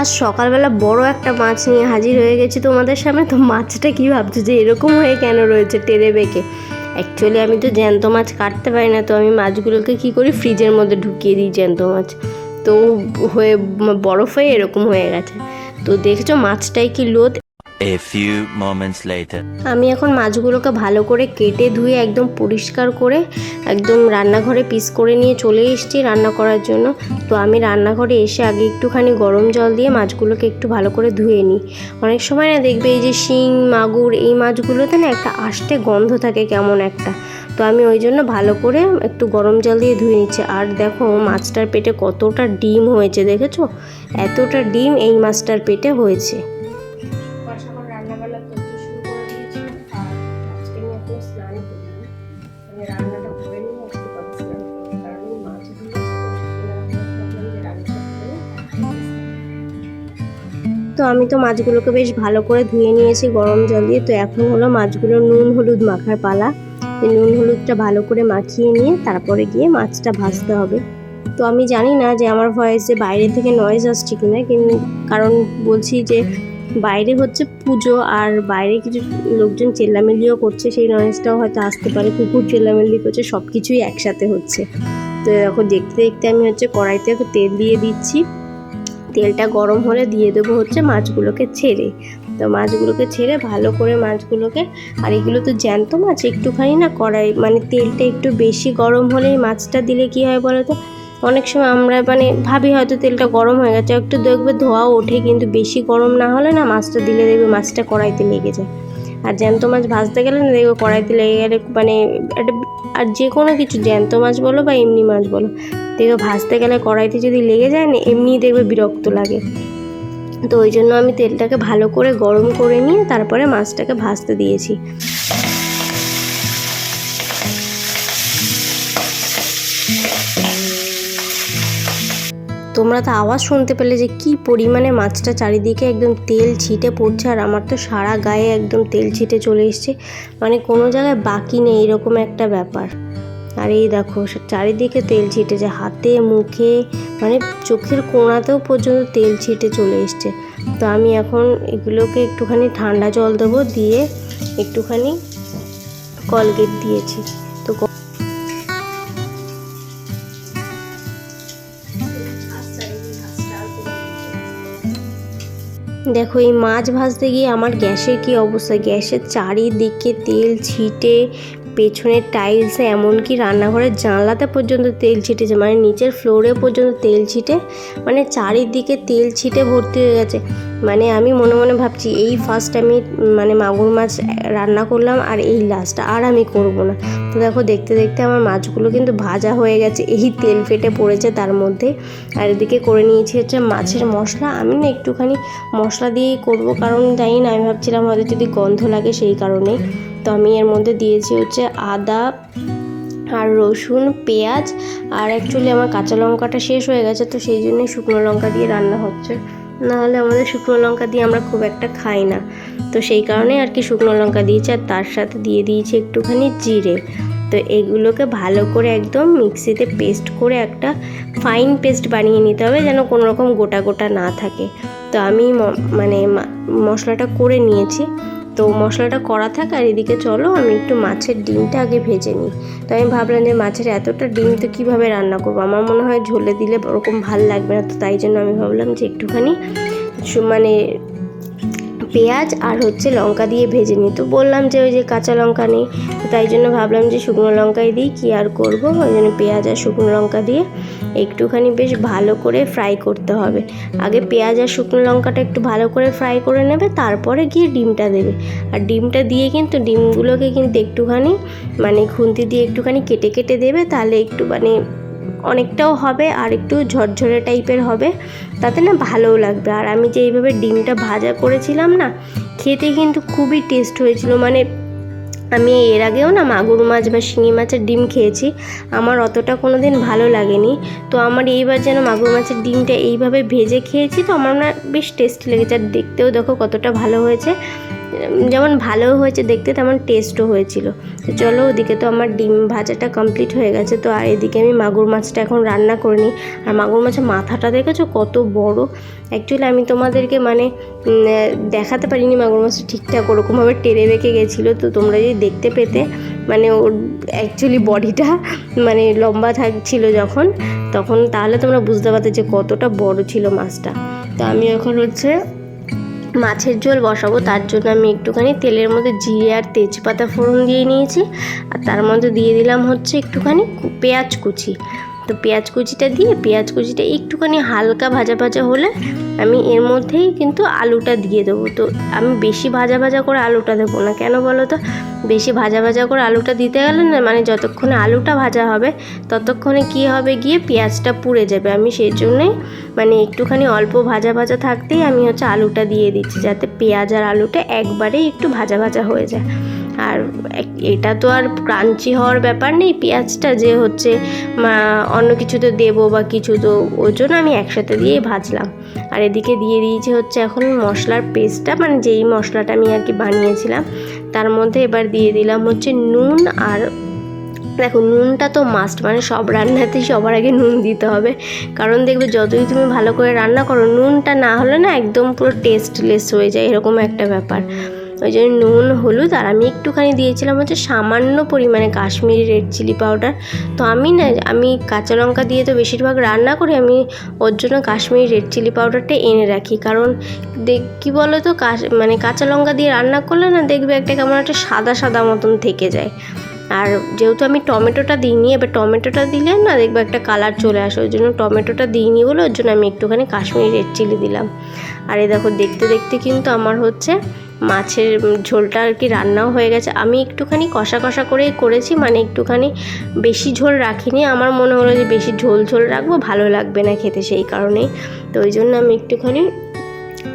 আজ সকালবেলা বড় একটা মাছ নিয়ে হাজির হয়ে গেছি তোমাদের সামনে। তো মাছটা কি ভাবছ যে এরকম হয়ে কেন রয়েছে টেরে বেঁকে? অ্যাকচুয়ালি আমি তো জ্যান্ত মাছ কাটতে পারি না, তো আমি মাছগুলোকে কি করি? ফ্রিজের মধ্যে ঢুকিয়ে দিই জ্যান্ত মাছ। তো হয়ে, বরফ হয়ে এরকম হয়ে গেছে। তো দেখছ মাছটাই কি Lodh A few moments later. আমি এখন মাছগুলোকে ভালো করে কেটে ধুয়ে একদম পরিষ্কার করে একদম রান্নাঘরে পিস করে নিয়ে চলে এসেছি রান্না করার জন্য। তো আমি রান্নাঘরে এসে আগে একটুখানি গরম জল দিয়ে মাছগুলোকে একটু ভালো করে ধুয়ে নিই। অনেক সময় না দেখবে এই যে শিং, মাগুর এই মাছগুলোতে না একটা আষ্টে গন্ধ থাকে কেমন একটা। তো আমি ওই জন্য ভালো করে একটু গরম জল দিয়ে ধুয়ে নিচ্ছি। আর দেখো মাছটার পেটে কতটা ডিম হয়েছে, দেখেছ? এতটা ডিম এই মাছটার পেটে হয়েছে। তো আমি তো মাছগুলোকে বেশ ভালো করে ধুয়ে নিয়েছি গরম জল দিয়ে। তো এখন হলো মাছগুলো নুন হলুদ মাখার পালা। নুন হলুদটা ভালো করে মাখিয়ে নিয়ে তারপরে গিয়ে মাছটা ভাজতে হবে। তো আমি জানি না যে আমার ভয়েসে বাইরে থেকে নয়েজ আসছে কিনা, কিন্তু কারণ বলছি যে বাইরে হচ্ছে পুজো আর বাইরে কিছু লোকজন চেল্লামিলিও করছে, সেই নয়েজটাও হয়তো আসতে পারে। কুকুর চেল্লামিলি করছে সব কিছুই একসাথে হচ্ছে। তো এখন দেখতে দেখতে আমি হচ্ছে কড়াইতে তেল দিয়ে দিচ্ছি। তেলটা গরম হলে দিয়ে দেবো হচ্ছে মাছগুলোকে ছেড়ে। তো মাছগুলোকে ছেড়ে ভালো করে মাছগুলোকে, আর এগুলো তো জ্যান্ত মাছ, একটুখানি না কড়াই মানে তেলটা একটু বেশি গরম হলেই মাছটা দিলে কি হয় বলো তো? অনেক সময় আমরা মানে ভাবি হয়তো তেলটা গরম হয়ে গেছে, একটু দেখবে ধোয়া ওঠে, কিন্তু বেশি গরম না হলে না মাছটা দিলে দেখবে মাছটা কড়াইতে লেগে যায়। আর জ্যান্ত মাছ ভাজতে গেলে না দেখবে কড়াইতে লেগে গেলে মানে একটা আর যে কোনো কিছু, জ্যান্ত মাছ বলো বা এমনি মাছ বলো, দেখবে ভাজতে গেলে কড়াইতে যদি লেগে যায় না, এমনিই দেখবে বিরক্ত লাগে। তো ওই জন্য আমি তেলটাকে ভালো করে গরম করে নিয়ে তারপরে মাছটাকে ভাজতে দিয়েছি। তোমরা তো আওয়াজ শুনতে পেলে যে কি পরিমাণে মাছটা চারিদিকে একদম তেল ছিটে পড়ছে, আর আমার তো সারা গায়ে একদম তেল ছিটে চলে এসছে। মানে কোনো জায়গায় বাকি নেই, এরকম একটা ব্যাপার। আর এই দেখো চারিদিকে তেল ছিটেছে হাতে, মুখে মানে চোখের কোণাতেও পর্যন্ত তেল ছিটে চলে এসছে। তো আমি এখন এগুলোকে একটুখানি ঠান্ডা জল দেবো, দিয়ে একটুখানি কলগেট দিয়েছি। দেখো এই মাছ ভাজতে গিয়ে আমার গ্যাসের কি অবস্থা? গ্যাসের চারিদিকে তেল ছিটে পেছনের টাইলসে এমনকি রান্নাঘরের জানলাতে পর্যন্ত তেল ছিটেছে। মানে নিচের ফ্লোরে পর্যন্ত তেল ছিটে মানে চারিদিকে তেল ছিটে ভর্তি হয়ে গেছে। মানে আমি মনে মনে ভাবছি, এই ফার্স্ট আমি মানে মাগুর মাছ রান্না করলাম আর এই লাস্ট আর আমি করব না। তো দেখো, দেখতে দেখতে আমার মাছগুলো কিন্তু ভাজা হয়ে গেছে, এই তেল ফেটে পড়েছে তার মধ্যে। আর এদিকে করে নিয়েছি হচ্ছে মাছের মশলা। আমি না একটুখানি মশলা দিয়েই করব, কারণ জানি না, আমি ভাবছিলাম হয়তো যদি গন্ধ লাগে সেই কারণেই। তো আমি এর মধ্যে দিয়েছি হচ্ছে আদা আর রসুন, পেঁয়াজ আর অ্যাকচুয়ালি আমার কাঁচা লঙ্কাটা শেষ হয়ে গেছে, তো সেই জন্যই শুকনো লঙ্কা দিয়ে রান্না হচ্ছে। নাহলে আমাদের শুকনো লঙ্কা দিয়ে আমরা খুব একটা খাই না। তো সেই কারণে আর কি শুকনো লঙ্কা দিয়েছি আর তার সাথে দিয়ে দিয়েছি একটুখানি জিরে। তো এগুলোকে ভালো করে একদম মিক্সিতে পেস্ট করে একটা ফাইন পেস্ট বানিয়ে নিতে হবে যেন কোনো রকম গোটা গোটা না থাকে। তো আমি মানে মশলাটা করে নিয়েছি। তো মশলাটা করা থাক আর এদিকে চলো, আমি একটু মাছের ডিমটা আগে ভেজে নিই। তো আমি ভাবলাম যে মাছের এতটা ডিম তো কীভাবে রান্না করব? আমার মনে হয় ঝোলে দিলে ওরকম ভালো লাগবে না, তো তাই জন্য আমি ভাবলাম যে একটুখানি মানে পেঁয়াজ আর হচ্ছে লঙ্কা দিয়ে ভেজে নিই। তো বললাম যে ওই যে কাঁচা লঙ্কা নেই তাই জন্য ভাবলাম যে শুকনো লঙ্কাই দিই, কী আর করব? ওই জন্য পেঁয়াজ আর শুকনো লঙ্কা দিয়ে একটুখানি বেশ ভালো করে ফ্রাই করতে হবে। আগে পেঁয়াজ আর শুকনো লঙ্কাটা একটু ভালো করে ফ্রাই করে নেবে, তারপরে গিয়ে ডিমটা দেবে। আর ডিমটা দিয়ে কিন্তু ডিমগুলোকে কিন্তু একটুখানি মানে খুন্তি দিয়ে একটুখানি কেটে কেটে দেবে, তাহলে একটু মানে অনেকটাও হবে আর একটু ঝরঝরে টাইপের হবে, তাতে না ভালোও লাগবে। আর আমি যে এইভাবে ডিমটা ভাজা করেছিলাম না, খেতে কিন্তু খুবই টেস্ট হয়েছিল। মানে আমি এর আগেও না মাগুর মাছ বা শিঙি মাছের ডিম খেয়েছি। আমার অতটা কোনো দিন ভালো লাগেনি। তো আমার এইবার যেন মাগুর মাছের ডিমটা এইভাবে ভেজে খেয়েছি, তো আমার না বেশ টেস্ট লেগেছে। আর দেখতেও দেখো কতটা ভালো হয়েছে। যেমন ভালো হয়েছে দেখতে, তেমন টেস্টও হয়েছিল। তো চলো ওদিকে তো আমার ডিম ভাজাটা কমপ্লিট হয়ে গেছে। তো আর এদিকে আমি মাগুর মাছটা এখন রান্না করে নিই আর মাগুর মাছের মাথাটা দেখেছ কত বড়? অ্যাকচুয়ালি আমি তোমাদেরকে মানে দেখাতে পারিনি মাগুর মাছটা ঠিকঠাক ওরকমভাবে টেনে রেখে গেছিল। তো তোমরা যদি দেখতে পেতে মানে ওর অ্যাকচুয়ালি বডিটা মানে লম্বা থাকছিল যখন, তখন তাহলে তোমরা বুঝতে পারতে যে কতটা বড় ছিল মাছটা। তো আমি এখন হচ্ছে মাছের ঝোল বসাবো, তার জন্য আমি একটুখানি তেলের মধ্যে জিরে আর তেজপাতা ফোড়ন দিয়ে নিয়েছি। আর তার মধ্যে দিয়ে দিলাম হচ্ছে একটুখানি পেঁয়াজ কুচি। তো পেঁয়াজ কুচিটা দিয়ে, পেঁয়াজ কুচিটা একটুখানি হালকা ভাজা ভাজা হলে আমি এর মধ্যেই কিন্তু আলুটা দিয়ে দেবো। তো আমি বেশি ভাজা ভাজা করে আলুটা দেবো না। কেন বলো তো? বেশি ভাজা ভাজা করে আলুটা দিতে গেলে না মানে যতক্ষণে আলুটা ভাজা হবে, ততক্ষণে কি হবে গিয়ে পেঁয়াজটা পুড়ে যাবে। আমি সেই জন্যই মানে একটুখানি অল্প ভাজা ভাজা থাকতেই আমি হচ্ছে আলুটা দিয়ে দিচ্ছি, যাতে পেঁয়াজ আর আলুটা একবারেই একটু ভাজা ভাজা হয়ে যায়। আর এটা তো আর ক্রাঞ্চি হওয়ার ব্যাপার নেই, পেঁয়াজটা যে হচ্ছে অন্য কিছু তো দেবো বা কিছু তো, ওই জন্য আমি একসাথে দিয়েই ভাজলাম। আর এদিকে দিয়ে দিয়েছি হচ্ছে এখন মশলার পেস্টটা মানে যেই মশলাটা আমি আর কি বানিয়েছিলাম, তার মধ্যে এবার দিয়ে দিলাম হচ্ছে নুন আর দেখো নুনটা তো মাস্ট মানে সব রান্নাতেই সবার আগে নুন দিতে হবে। কারণ দেখবে যতই তুমি ভালো করে রান্না করো, নুনটা না হলে না একদম পুরো টেস্টলেস হয়ে যায়, এরকম একটা ব্যাপার। ওই জন্য নুন, হলুদ আর আমি একটুখানি দিয়েছিলাম হচ্ছে সামান্য পরিমাণে কাশ্মীরি রেড চিলি পাউডার তো আমি না, আমি কাঁচা লঙ্কা দিয়ে তো বেশিরভাগ রান্না করি, আমি ওর জন্য কাশ্মীরি রেড চিলি পাউডারটা এনে রাখি। কারণ দেখ, কী বলো তো মানে কাঁচা লঙ্কা দিয়ে রান্না করলে না দেখবে একটা কেমন একটা সাদা সাদা মতন থেকে যায়। আর যেহেতু আমি টমেটোটা দিইনি, এবার টমেটোটা দিলে না দেখবে একটা কালার চলে আসে, ওই জন্য টমেটোটা দিইনি বলে ওর জন্য আমি একটুখানি কাশ্মীরি রেড চিলি দিলাম। আর এ দেখো, দেখতে দেখতে কিন্তু আমার হচ্ছে মাছের ঝোলটা আর কি রান্নাও হয়ে গেছে। আমি একটুখানি কষা কষা করেই করেছি মানে একটুখানি বেশি ঝোল রাখিনি। আমার মনে হলো যে বেশি ঝোল ঝোল রাখব, ভালো লাগবে না খেতে সেই কারণেই। তো ওই জন্য আমি একটুখানি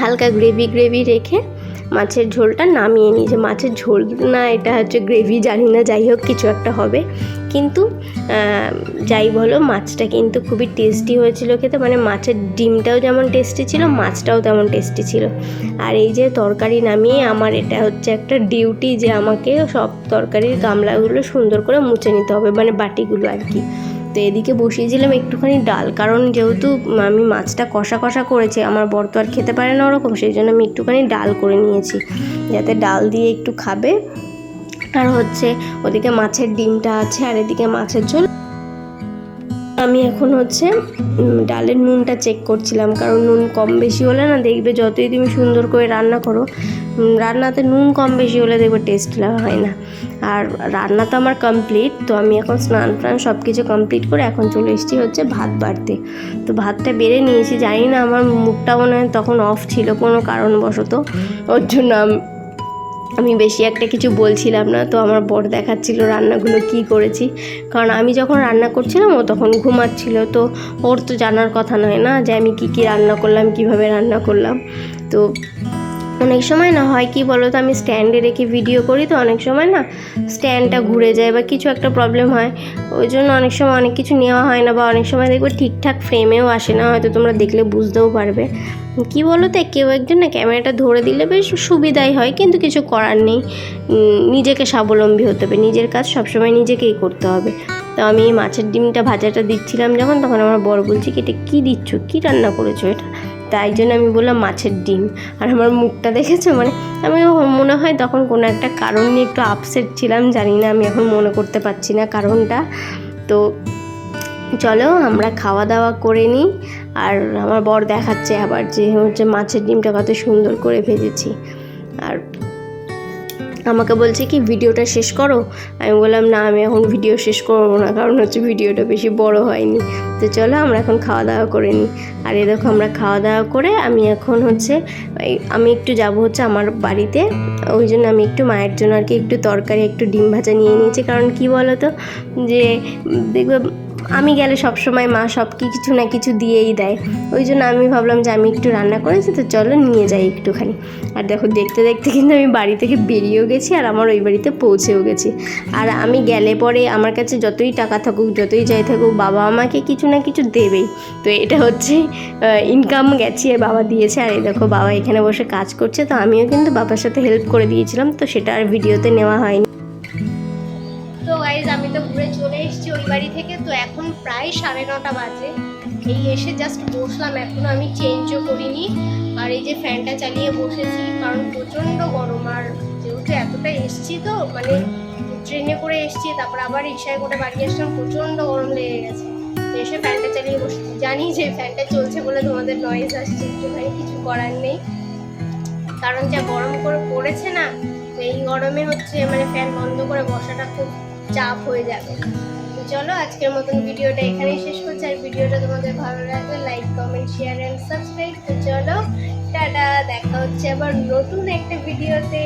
হালকা গ্রেভি গ্রেভি রেখে মাছের ঝোলটা নামিয়ে যে মাছের ঝোল না, এটা হচ্ছে গ্রেভি জানি না, যাই হোক, কিছু একটা হবে। কিন্তু যাই বলো, মাছটা কিন্তু খুবই টেস্টি হয়েছিল খেতে মানে মাছের ডিমটাও যেমন টেস্টি ছিল, মাছটাও তেমন টেস্টি ছিল। আর এই যে তরকারি নামিয়ে আমার এটা হচ্ছে একটা ডিউটি যে আমাকে সব তরকারির গামলাগুলো সুন্দর করে মুছে নিতে হবে মানে বাটিগুলো আর কি। তো এদিকে বসিয়েছিলাম একটুখানি ডাল, কারণ যেহেতু আমি মাছটা কষা কষা করেছি, আমার বর তো আর খেতে পারে না ওরকম, সেই জন্য আমি একটুখানি ডাল করে নিয়েছি, যাতে ডাল দিয়ে একটু খাবে। আর হচ্ছে ওদিকে মাছের ডিমটা আছে, আর এদিকে মাছের ঝোল। আমি এখন হচ্ছে ডালের নুনটা চেক করছিলাম, কারণ নুন কম বেশি হলে না দেখবে যতই তুমি সুন্দর করে রান্না করো রান্নাতে নুন কম বেশি হলে দেখবে টেস্ট হয় না। আর রান্না তো আমার কমপ্লিট তো আমি এখন স্নান টান সব কিছু কমপ্লিট করে এখন চলে এসেছি হচ্ছে ভাত বাড়তে। তো ভাতটা বেড়ে নিয়েছি, জানি না আমার মুখটা মনে হয় তখন অফ ছিল কোনো কারণবশত, ওর জন্য আম- বেশি একটা কিছু বলছিলাম না, তো আমার বর দেখাচ্ছিল রান্নাগুলো কি করেছি। কারণ আমি যখন রান্না করছিলাম, ও তখন ঘুমাচ্ছিল, তো ওর তো জানার কথা নয় না যে আমি কি কি রান্না করলাম, কীভাবে রান্না করলাম। তো অনেক সময় না হয় কি বলো তো আমি স্ট্যান্ডে রেখে ভিডিও করি তো অনেক সময় না স্ট্যান্ডটা ঘুরে যায় বা কিছু একটা প্রবলেম হয়। ওই জন্য অনেক সময় অনেক কিছু নেওয়া হয় না বা অনেক সময় দেখবে ঠিকঠাক ফ্রেমেও আসে না, হয়তো তোমরা দেখলে বুঝতেও পারবে। কি বলো তো কেউ একজন না ক্যামেরাটা ধরে দিলে বেশ সুবিধাই হয়, কিন্তু কিছু করার নেই। নিজেকে স্বাবলম্বী হতে হবে, নিজের কাজ সবসময় নিজেকেই করতে হবে। তো আমি মাছের ডিমটা ভাজাটা দিচ্ছিলাম যখন, তখন আমার বড় বলছি কি, এটা কী দিচ্ছ? কী রান্না করেছ এটা? তাই জন্য আমি বললাম মাছের ডিম। আর আমার মুখটা দেখেছ? মানে আমি মনে হয় তখন কোনো একটা কারণ নিয়ে একটু আপসেট ছিলাম, জানি না, আমি এখন মনে করতে পারছি না কারণটা। তো চলো আমরা খাওয়া দাওয়া করে নিই, আর আমার বর দেখাচ্ছে আবার যে হচ্ছে মাছের ডিমটা কত সুন্দর করে ভেজেছি। আর আমাকে বলছে কি, ভিডিওটা শেষ করো? আমি বললাম, না, আমি এখন ভিডিও শেষ করব না, কারণ হচ্ছে ভিডিওটা বেশি বড় হয়নি। তো চলো আমরা এখন খাওয়া দাওয়া করে নিই। আর এ দেখো, আমরা খাওয়া দাওয়া করে আমি এখন হচ্ছে আমি একটু যাব হচ্ছে আমার বাড়িতে। ওই জন্য আমি একটু মায়ের জন্য আর কি একটু তরকারি, একটু ডিম ভাজা নিয়ে নিয়েছি। কারণ কি বলো তো যে দেখবে আমি গেলে সবসময় মা সব কিছু না কিছু দিয়েই দেয়। ওই জন্য আমি ভাবলাম যে আমি একটু রান্না করেছি তো চলো নিয়ে যাই একটুখানি। আর দেখো, দেখতে দেখতে কিন্তু আমি বাড়ি থেকে বেরিয়েও গেছি আর আমার ওই বাড়িতে পৌঁছেও গেছি। আর আমি গেলে পরে আমার কাছে যতই টাকা থাকুক, যতই যাই থাকুক, বাবা আমাকে কিছু না কিছু দেবেই। তো এটা হচ্ছে ইনকাম গেছি আর বাবা দিয়েছে। আর এই দেখো, বাবা এখানে বসে কাজ করছে, তো আমিও কিন্তু বাবার সাথে হেল্প করে দিয়েছিলাম, তো সেটা আর ভিডিওতে নেওয়া হয়নি। গাইজ আমি তো ঘুরে চলে এসেছি ওই বাড়ি থেকে, তো এখন প্রায় সাড়ে নটা বাজে। এই এসে জাস্ট বসলাম, এখনও আমি চেঞ্জও করিনি। আর এই যে ফ্যানটা চালিয়ে বসেছি, কারণ প্রচণ্ড গরম, আর যেহেতু এতটা এসছি তো মানে ট্রেনে করে এসছি, তারপর আবার রিক্সায় করে বাড়ি আসলাম, প্রচণ্ড গরম লেগে গেছে। এসে ফ্যানটা চালিয়ে বসেছি। জানি যে ফ্যানটা চলছে বলে তোমাদের নয়েজ আসছে একটুখানি কিছু করার নেই। কারণ যা গরম করে পড়েছে না এই গরমে হচ্ছে মানে ফ্যান বন্ধ করে বসাটা খুব চাপ হয়ে যাবে। তো চলো, আজকের মতন ভিডিওটা এখানেই শেষ করছি। আর ভিডিওটা তোমাদের ভালো লাগলে like comment share and subscribe তো চলো, টাটা, দেখা হচ্ছে আবার নতুন একটা ভিডিওতে।